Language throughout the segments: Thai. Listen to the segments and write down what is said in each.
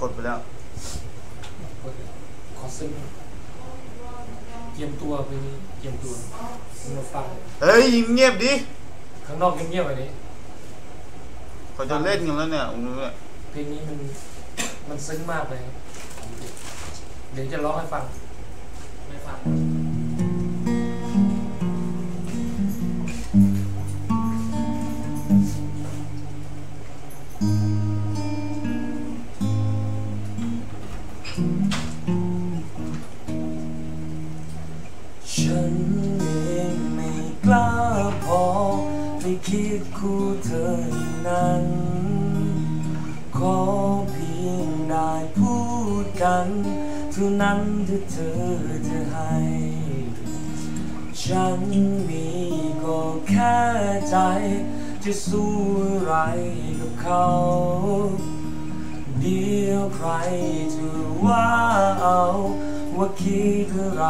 กดไปแล้วขอซึ้งเตรียมตัวไปนี้เตรียมตัวมาฟังเฮ้ยเงียบดิข้างนอกเงียบๆไปนี้เขาจะเล่นกันแล้วเนี่ยผมรู้เนี่ยเพลงนี้มันมันซึ้งมากเลย เดี๋ยวจะร้องให้ฟังไม่ฟัง คิดคู่เธออย่างนั้น ขอเพียงได้พูดกันเท่านั้นที่เธอจะให้ ฉันมีก็แค่ใจ จะสู้อะไรกับเขา เดียวใครจะว่าเอา ว่าคิดอะไร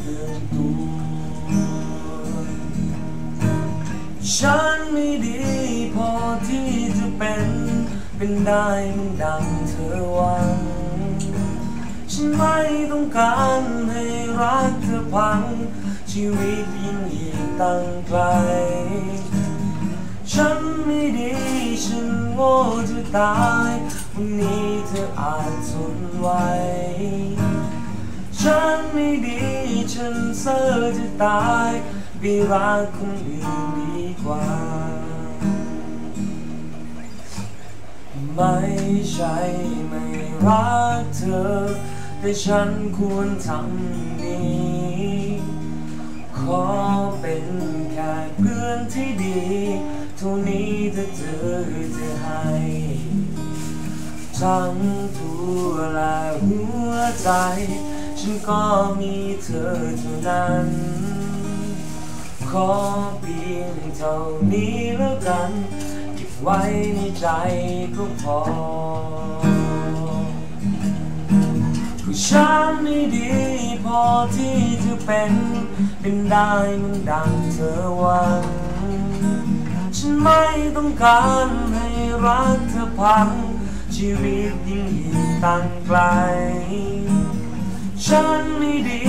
เกินตัว ฉันไม่ดีพอที่จะเป็น เป็นได้มันดังเธอหวัง ฉันไม่ต้องการให้รักเธอพัง ชีวิตยิ่งอีกตั้งไกล ฉันไม่ดีฉันโง่จะตายวันนี้เธออาจทนไหวฉันไม่ดี ฉันเซอจะตายไปรักคนอื่นดีกว่า ไม่ใช่ไม่รักเธอ แต่ฉันควรทำนี้ขอเป็นแค่เพื่อนที่ดีเท่านี้ถ้าเธอจะให้ทั้งตัวและหัวใจ ฉันก็มีเธอเท่านั้น ขอเพียงเท่านี้แล้วกันเก็บไว้ในใจก็พอคือฉันไม่ดีพอที่จะเป็น เป็นได้มันดังเธอหวัง ฉันไม่ต้องการให้รักเธอพังชีวิตยิ่งอีกตั้งไกล ฉันไม่ดี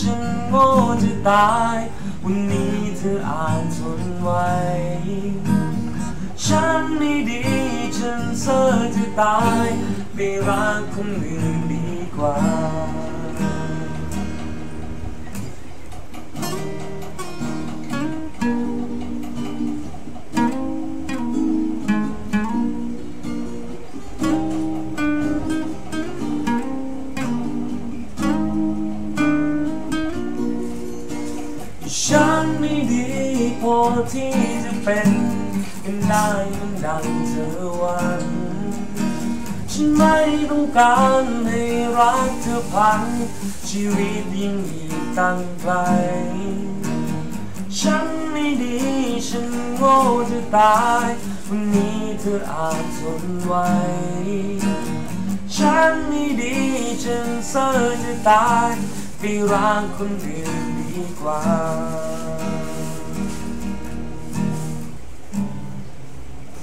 ฉันโง่จะตาย วันนี้เธออาจทนไหวฉันไม่ดี ฉันเซอจะตาย ไปรักคนอื่นดีกว่า ที่จะเป็นเป็นได้มันดังเธอวันฉันไม่ต้องการให้รักเธอพังชีวิตยิ่งอีกตั้งไกลฉันไม่ดีฉันโง่จะตายวันนี้เธออาจทนไหวฉันไม่ดีฉันเซ่อจะตายไปรักคนอื่นดีกว่า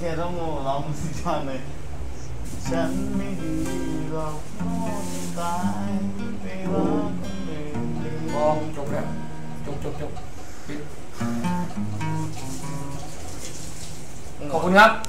แค่ต้องโง่ร้องสุดยอดเลย ฉันไม่ดีหรอกโง่ตายไปรักคนอื่นมองจบแล้วจบจบจบปิดขอบคุณครับ